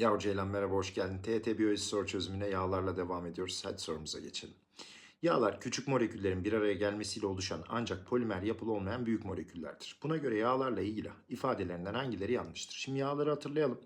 Yavru Ceylan merhaba hoş geldin. TET biyoloji soru çözümüne yağlarla devam ediyoruz. Hadi sorumuza geçelim. Yağlar küçük moleküllerin bir araya gelmesiyle oluşan ancak polimer yapılı olmayan büyük moleküllerdir. Buna göre yağlarla ilgili ifadelerinden hangileri yanlıştır? Şimdi yağları hatırlayalım.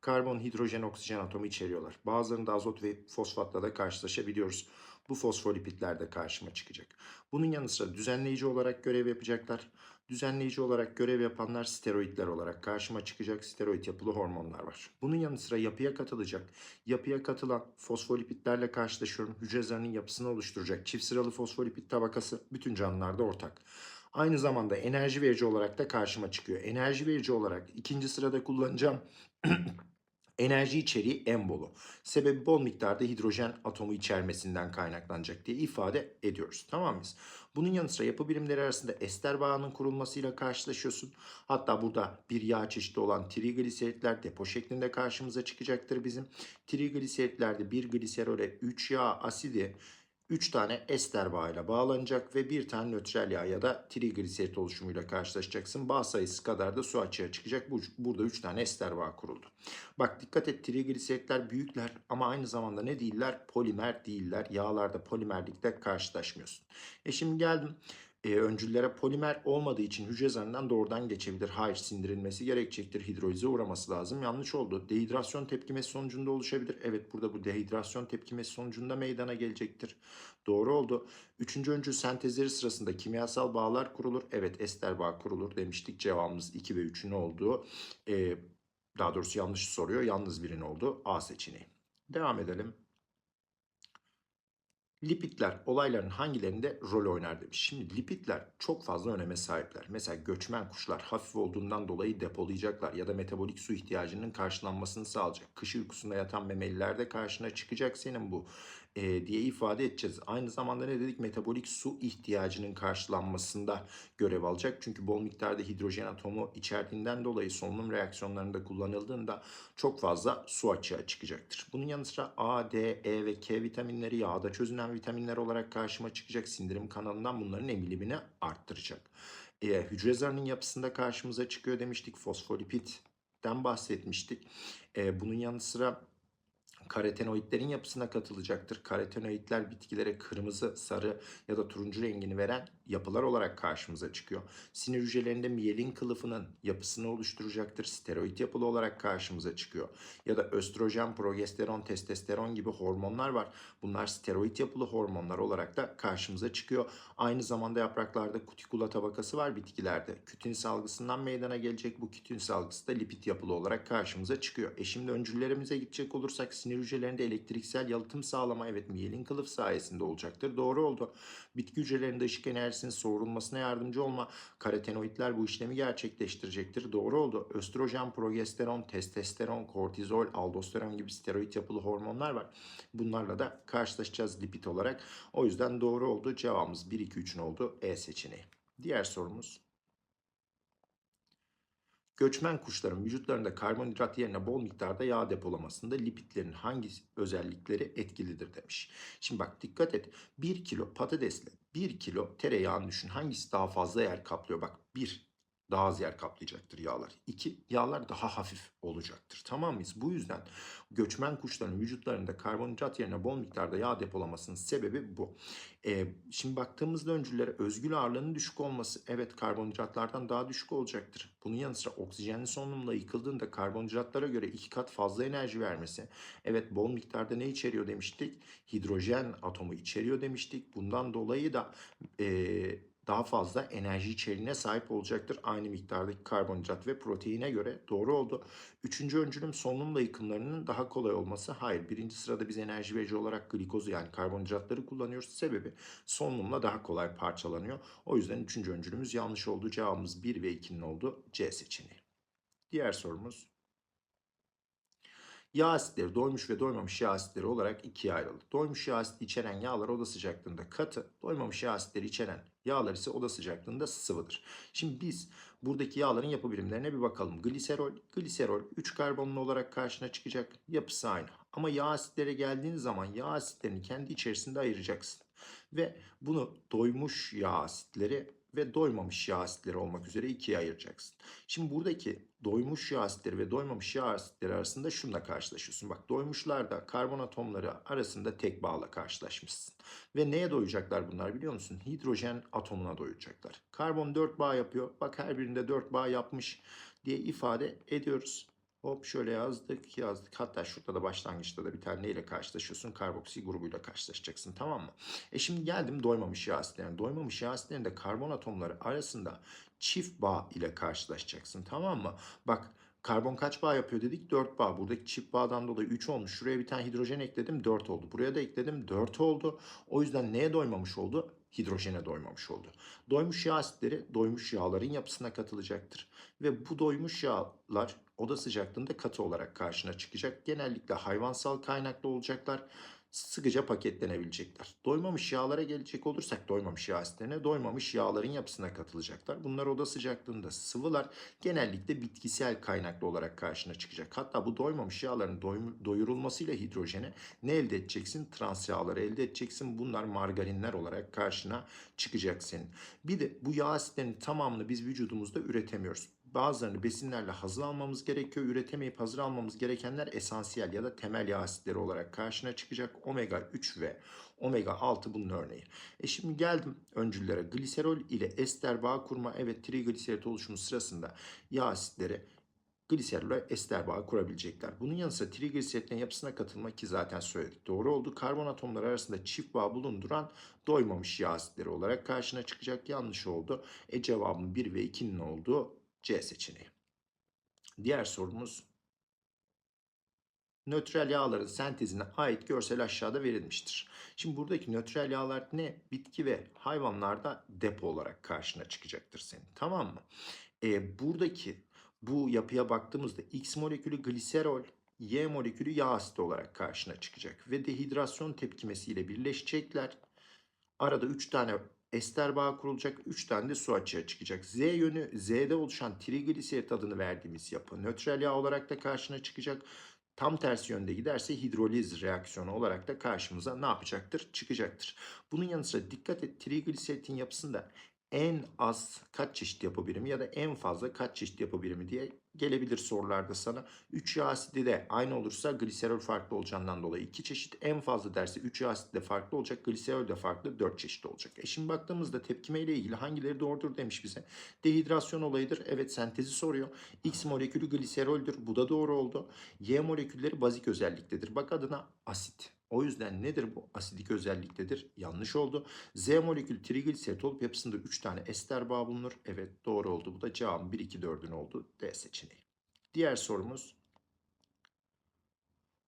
Karbon, hidrojen, oksijen atomu içeriyorlar. Bazılarında azot ve fosfatla da karşılaşabiliyoruz. Bu fosfolipitler de karşıma çıkacak. Bunun yanı sıra düzenleyici olarak görev yapacaklar. Düzenleyici olarak görev yapanlar steroidler olarak karşıma çıkacak steroid yapılı hormonlar var. Bunun yanı sıra yapıya katılacak. Yapıya katılan fosfolipitlerle karşılaşıyorum. Hücre zarının yapısını oluşturacak. Çift sıralı fosfolipit tabakası bütün canlılarda ortak. Aynı zamanda enerji verici olarak da karşıma çıkıyor. Enerji verici olarak ikinci sırada kullanacağım enerji içeriği en bolu. Sebebi bol miktarda hidrojen atomu içermesinden kaynaklanacak diye ifade ediyoruz. Tamam mıyız? Bunun yanı sıra yapı birimleri arasında ester bağının kurulmasıyla karşılaşıyorsun. Hatta burada bir yağ çeşidi olan trigliseritler depo şeklinde karşımıza çıkacaktır bizim. Trigliseritlerde bir gliserole 3 yağ asidi 3 tane ester bağıyla bağlanacak ve bir tane nötral yağ ya da trigliserit oluşumuyla karşılaşacaksın. Bağ sayısı kadar da su açığa çıkacak. Bu, burada 3 tane ester bağ kuruldu. Bak dikkat et trigliseritler büyükler ama aynı zamanda ne değiller? Polimer değiller. Yağlarda polimerlikte karşılaşmıyorsun. E şimdi geldim e, öncüllere polimer olmadığı için hücre zarından doğrudan geçebilir. Hayır sindirilmesi gerekecektir. Hidrolize uğraması lazım. Yanlış oldu. Dehidrasyon tepkimesi sonucunda oluşabilir. Evet burada bu dehidrasyon tepkimesi sonucunda meydana gelecektir. Doğru oldu. Üçüncü öncül sentezleri sırasında kimyasal bağlar kurulur. Evet ester bağ kurulur demiştik. Cevabımız 2 ve 3'ün olduğu. E, daha doğrusu yanlış soruyor. Yalnız birinin olduğu A seçeneği. Devam edelim. Lipidler olayların hangilerinde rol oynar demiş. Şimdi lipidler çok fazla öneme sahipler. Mesela göçmen kuşlar hafif olduğundan dolayı depolayacaklar ya da metabolik su ihtiyacının karşılanmasını sağlayacak. Kış uykusunda yatan memelilerde karşına çıkacak senin bu e, diye ifade edeceğiz. Aynı zamanda ne dedik? Metabolik su ihtiyacının karşılanmasında görev alacak. Çünkü bol miktarda hidrojen atomu içerdiğinden dolayı solunum reaksiyonlarında kullanıldığında çok fazla su açığa çıkacaktır. Bunun yanı sıra A, D, E ve K vitaminleri yağda çözünen vitaminler olarak karşıma çıkacak. Sindirim kanalından bunların emilimini arttıracak. E, hücre zarının yapısında karşımıza çıkıyor demiştik. Fosfolipitten bahsetmiştik. E, bunun yanı sıra karotenoidlerin yapısına katılacaktır. Karotenoidler bitkilere kırmızı, sarı ya da turuncu rengini veren yapılar olarak karşımıza çıkıyor. Sinir hücrelerinde miyelin kılıfının yapısını oluşturacaktır. Steroid yapılı olarak karşımıza çıkıyor. Ya da östrojen, progesteron, testosteron gibi hormonlar var. Bunlar steroid yapılı hormonlar olarak da karşımıza çıkıyor. Aynı zamanda yapraklarda kutikula tabakası var bitkilerde. Kütin salgısından meydana gelecek bu kütin salgısı da lipid yapılı olarak karşımıza çıkıyor. E şimdi öncüllerimize gidecek olursak sinir hücrelerinde elektriksel yalıtım sağlama evet miyelin kılıf sayesinde olacaktır. Doğru oldu. Bitki hücrelerinde ışık enerjisinin soğurulmasına yardımcı olma karotenoidler bu işlemi gerçekleştirecektir. Doğru oldu. Östrojen, progesteron, testosteron, kortizol, aldosteron gibi steroid yapılı hormonlar var. Bunlarla da karşılaşacağız lipid olarak. O yüzden doğru oldu. Cevabımız 1, 2, 3'ün oldu E seçeneği. Diğer sorumuz. Göçmen kuşların vücutlarında karbonhidrat yerine bol miktarda yağ depolamasında lipidlerin hangi özellikleri etkilidir demiş. Şimdi bak dikkat et. 1 kilo patatesle 1 kilo tereyağını düşün. Hangisi daha fazla yer kaplıyor? Bak 1 daha az yer kaplayacaktır yağlar. İki, yağlar daha hafif olacaktır. Tamam mıyız? Bu yüzden göçmen kuşların vücutlarında karbonhidrat yerine bol miktarda yağ depolamasının sebebi bu. Ee, şimdi baktığımızda öncüllere özgül ağırlığının düşük olması evet karbonhidratlardan daha düşük olacaktır. Bunun yanı sıra oksijenli solunumla yıkıldığında karbonhidratlara göre iki kat fazla enerji vermesi. Evet bol miktarda ne içeriyor demiştik? Hidrojen atomu içeriyor demiştik. Bundan dolayı da... Ee, daha fazla enerji içeriğine sahip olacaktır. Aynı miktardaki karbonhidrat ve proteine göre doğru oldu. Üçüncü öncülüm solunumla yıkımlarının daha kolay olması. Hayır birinci sırada biz enerji verici olarak glikozu yani karbonhidratları kullanıyoruz. Sebebi solunumla daha kolay parçalanıyor. O yüzden üçüncü öncülümüz yanlış oldu. Cevabımız 1 ve 2'nin oldu C seçeneği. Diğer sorumuz. Yağ asitleri doymuş ve doymamış yağ asitleri olarak ikiye ayrılır. Doymuş yağ asidi içeren yağlar oda sıcaklığında katı, doymamış yağ asitleri içeren yağlar ise oda sıcaklığında sıvıdır. Şimdi biz buradaki yağların yapı birimlerine bir bakalım. Gliserol, gliserol 3 karbonlu olarak karşına çıkacak. Yapısı aynı. Ama yağ asitlere geldiğin zaman yağ asitlerini kendi içerisinde ayıracaksın. Ve bunu doymuş yağ asitleri ve doymamış yağ asitleri olmak üzere ikiye ayıracaksın. Şimdi buradaki doymuş yağ asitleri ve doymamış yağ asitleri arasında şunla karşılaşıyorsun. Bak doymuşlarda karbon atomları arasında tek bağla karşılaşmışsın. Ve neye doyacaklar bunlar biliyor musun? Hidrojen atomuna doyacaklar. Karbon 4 bağ yapıyor. Bak her birinde 4 bağ yapmış diye ifade ediyoruz. Hop şöyle yazdık yazdık. Hatta şurada da başlangıçta da bir tane neyle karşılaşıyorsun? Karboksil grubuyla karşılaşacaksın tamam mı? E şimdi geldim doymamış yağ asitlerine. Doymamış yağ asitlerinde karbon atomları arasında çift bağ ile karşılaşacaksın tamam mı? Bak karbon kaç bağ yapıyor dedik? 4 bağ. Buradaki çift bağdan dolayı 3 olmuş. Şuraya bir tane hidrojen ekledim 4 oldu. Buraya da ekledim 4 oldu. O yüzden neye doymamış oldu? Hidrojene doymamış oldu. Doymuş yağ asitleri doymuş yağların yapısına katılacaktır. Ve bu doymuş yağlar oda sıcaklığında katı olarak karşına çıkacak. Genellikle hayvansal kaynaklı olacaklar. Sıkıca paketlenebilecekler. Doymamış yağlara gelecek olursak doymamış yağ asitlerine doymamış yağların yapısına katılacaklar. Bunlar oda sıcaklığında sıvılar genellikle bitkisel kaynaklı olarak karşına çıkacak. Hatta bu doymamış yağların doyurulmasıyla hidrojene ne elde edeceksin? Trans yağları elde edeceksin. Bunlar margarinler olarak karşına çıkacak senin. Bir de bu yağ asitlerinin tamamını biz vücudumuzda üretemiyoruz. Bazılarını besinlerle hazır almamız gerekiyor. Üretemeyip hazır almamız gerekenler esansiyel ya da temel yağ asitleri olarak karşına çıkacak. Omega 3 ve omega 6 bunun örneği. E şimdi geldim öncüllere. Gliserol ile ester bağ kurma. Evet trigliserit oluşumu sırasında yağ asitleri gliserolle ester bağı kurabilecekler. Bunun yanı sıra trigliseritlerin yapısına katılmak ki zaten söyledik. Doğru oldu. Karbon atomları arasında çift bağ bulunduran doymamış yağ asitleri olarak karşına çıkacak. Yanlış oldu. E cevabın 1 ve 2'nin olduğu C seçeneği. Diğer sorumuz nötral yağların sentezine ait görsel aşağıda verilmiştir. Şimdi buradaki nötral yağlar ne? Bitki ve hayvanlarda depo olarak karşına çıkacaktır senin. Tamam mı? E, buradaki bu yapıya baktığımızda X molekülü gliserol, Y molekülü yağ asidi olarak karşına çıkacak. Ve dehidrasyon tepkimesiyle birleşecekler. Arada 3 tane ester bağı kurulacak, 3 tane de su açığa çıkacak. Z yönü Z'de oluşan trigliserit adını verdiğimiz yapı nötral yağ olarak da karşına çıkacak. Tam tersi yönde giderse hidroliz reaksiyonu olarak da karşımıza ne yapacaktır? Çıkacaktır. Bunun yanı sıra dikkat et trigliseritin yapısında en az kaç çeşit yapı birimi ya da en fazla kaç çeşit yapı birimi diye gelebilir sorularda sana. 3 yağ asidi de aynı olursa gliserol farklı olacağından dolayı 2 çeşit. En fazla derse 3 yağ asidi de farklı olacak. Gliserol de farklı 4 çeşit olacak. E şimdi baktığımızda tepkime ile ilgili hangileri doğrudur demiş bize. Dehidrasyon olayıdır. Evet sentezi soruyor. X molekülü gliseroldür. Bu da doğru oldu. Y molekülleri bazik özelliktedir. Bak adına asit. O yüzden nedir bu? Asidik özelliktedir. Yanlış oldu. Z molekül trigliserit olup yapısında 3 tane ester bağ bulunur. Evet doğru oldu. Bu da cevabın 1, 2, 4'ün oldu. D seçeneği. Diğer sorumuz.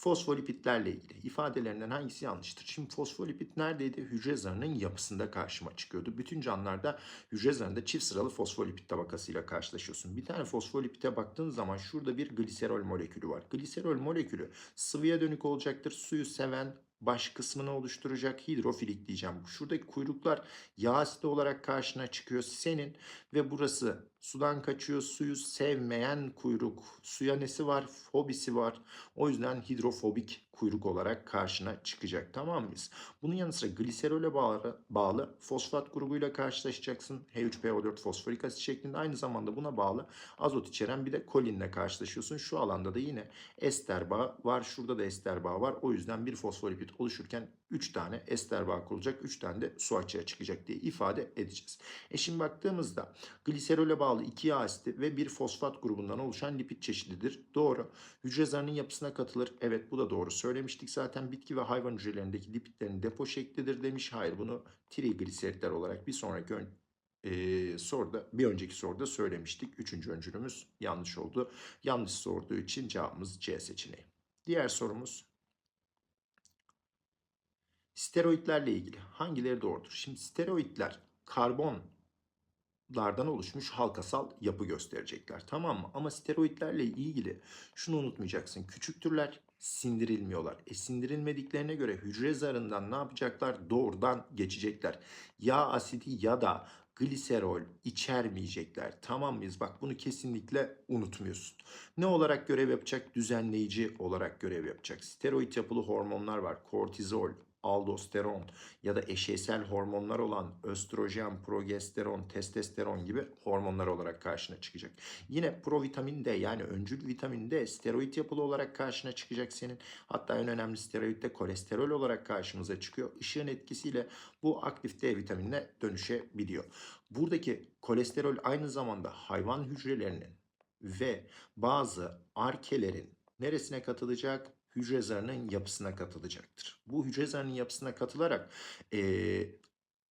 Fosfolipitlerle ilgili ifadelerinden hangisi yanlıştır? Şimdi fosfolipit neredeydi? Hücre zarının yapısında karşıma çıkıyordu. Bütün canlılarda hücre zarında çift sıralı fosfolipit tabakasıyla karşılaşıyorsun. Bir tane fosfolipite baktığın zaman şurada bir gliserol molekülü var. Gliserol molekülü sıvıya dönük olacaktır. Suyu seven, baş kısmını oluşturacak hidrofilik diyeceğim. Şuradaki kuyruklar yağ asidi olarak karşına çıkıyor senin ve burası sudan kaçıyor. Suyu sevmeyen kuyruk. Suya nesi var? Fobisi var. O yüzden hidrofobik kuyruk olarak karşına çıkacak. Tamam mıyız? Bunun yanı sıra gliserole bağlı, bağlı fosfat grubuyla karşılaşacaksın. H3PO4 fosforik asit şeklinde. Aynı zamanda buna bağlı azot içeren bir de kolinle karşılaşıyorsun. Şu alanda da yine ester bağı var. Şurada da ester bağı var. O yüzden bir fosfolipid oluşurken 3 tane ester bağı kurulacak. 3 tane de su açığa çıkacak diye ifade edeceğiz. E şimdi baktığımızda gliserole bağlı 2 yağ asidi ve bir fosfat grubundan oluşan lipid çeşididir. Doğru. Hücre zarının yapısına katılır. Evet bu da doğru söylemiştik zaten. Bitki ve hayvan hücrelerindeki lipidlerin depo şeklidir demiş. Hayır bunu trigliseritler olarak bir sonraki ön, e, soruda bir önceki soruda söylemiştik. Üçüncü öncülümüz yanlış oldu. Yanlış sorduğu için cevabımız C seçeneği. Diğer sorumuz steroidlerle ilgili hangileri doğrudur? Şimdi steroidler karbonlardan oluşmuş halkasal yapı gösterecekler. Tamam mı? Ama steroidlerle ilgili şunu unutmayacaksın. Küçük türler sindirilmiyorlar. E sindirilmediklerine göre hücre zarından ne yapacaklar? Doğrudan geçecekler. Yağ asidi ya da gliserol içermeyecekler. Tamam mıyız? Bak bunu kesinlikle unutmuyorsun. Ne olarak görev yapacak? Düzenleyici olarak görev yapacak. Steroid yapılı hormonlar var. Kortizol, aldosteron ya da eşeysel hormonlar olan östrojen, progesteron, testosteron gibi hormonlar olarak karşına çıkacak. Yine provitamin D yani öncül vitamin D steroid yapılı olarak karşına çıkacak senin. Hatta en önemli steroid de kolesterol olarak karşımıza çıkıyor. Işığın etkisiyle bu aktif D vitaminine dönüşebiliyor. Buradaki kolesterol aynı zamanda hayvan hücrelerinin ve bazı arkelerin neresine katılacak? Hücre zarının yapısına katılacaktır. Bu hücre zarının yapısına katılarak eee,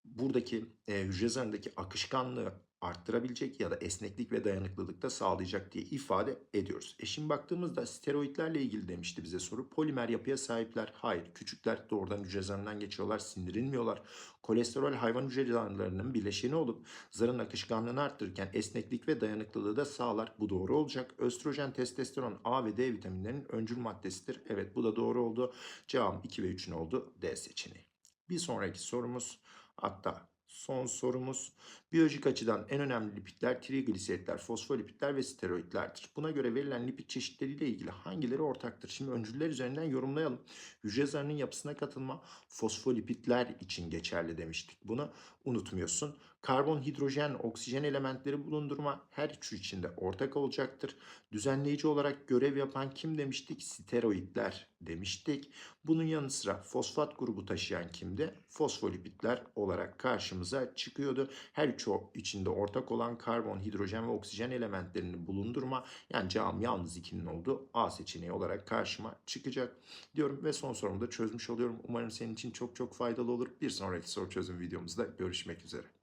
buradaki e, hücre zarındaki akışkanlığı arttırabilecek ya da esneklik ve dayanıklılık da sağlayacak diye ifade ediyoruz. E şimdi baktığımızda steroidlerle ilgili demişti bize soru. Polimer yapıya sahipler. Hayır. Küçükler doğrudan hücre zarından geçiyorlar. Sindirilmiyorlar. Kolesterol hayvan hücre zarlarının bileşeni olup zarın akışkanlığını arttırırken esneklik ve dayanıklılığı da sağlar. Bu doğru olacak. Östrojen, testosteron, A ve D vitaminlerinin öncül maddesidir. Evet bu da doğru oldu. Cevabım 2 ve 3'ün oldu D seçeneği. Bir sonraki sorumuz hatta son sorumuz biyolojik açıdan en önemli lipidler trigliseritler, fosfolipidler ve steroidlerdir. Buna göre verilen lipid çeşitleriyle ilgili hangileri ortaktır? Şimdi öncüller üzerinden yorumlayalım. Hücre zarının yapısına katılma fosfolipidler için geçerli demiştik. Bunu unutmuyorsun. Karbon, hidrojen, oksijen elementleri bulundurma her üçü içinde ortak olacaktır. Düzenleyici olarak görev yapan kim demiştik? Steroidler demiştik. Bunun yanı sıra fosfat grubu taşıyan kimdi? Fosfolipidler olarak karşımıza çıkıyordu. Her üçü içinde ortak olan karbon, hidrojen ve oksijen elementlerini bulundurma. Yani cevabım yalnız ikinin olduğu A seçeneği olarak karşıma çıkacak diyorum ve son sorumu da çözmüş oluyorum. Umarım senin için çok çok faydalı olur. Bir sonraki soru çözüm videomuzda görüşmek üzere.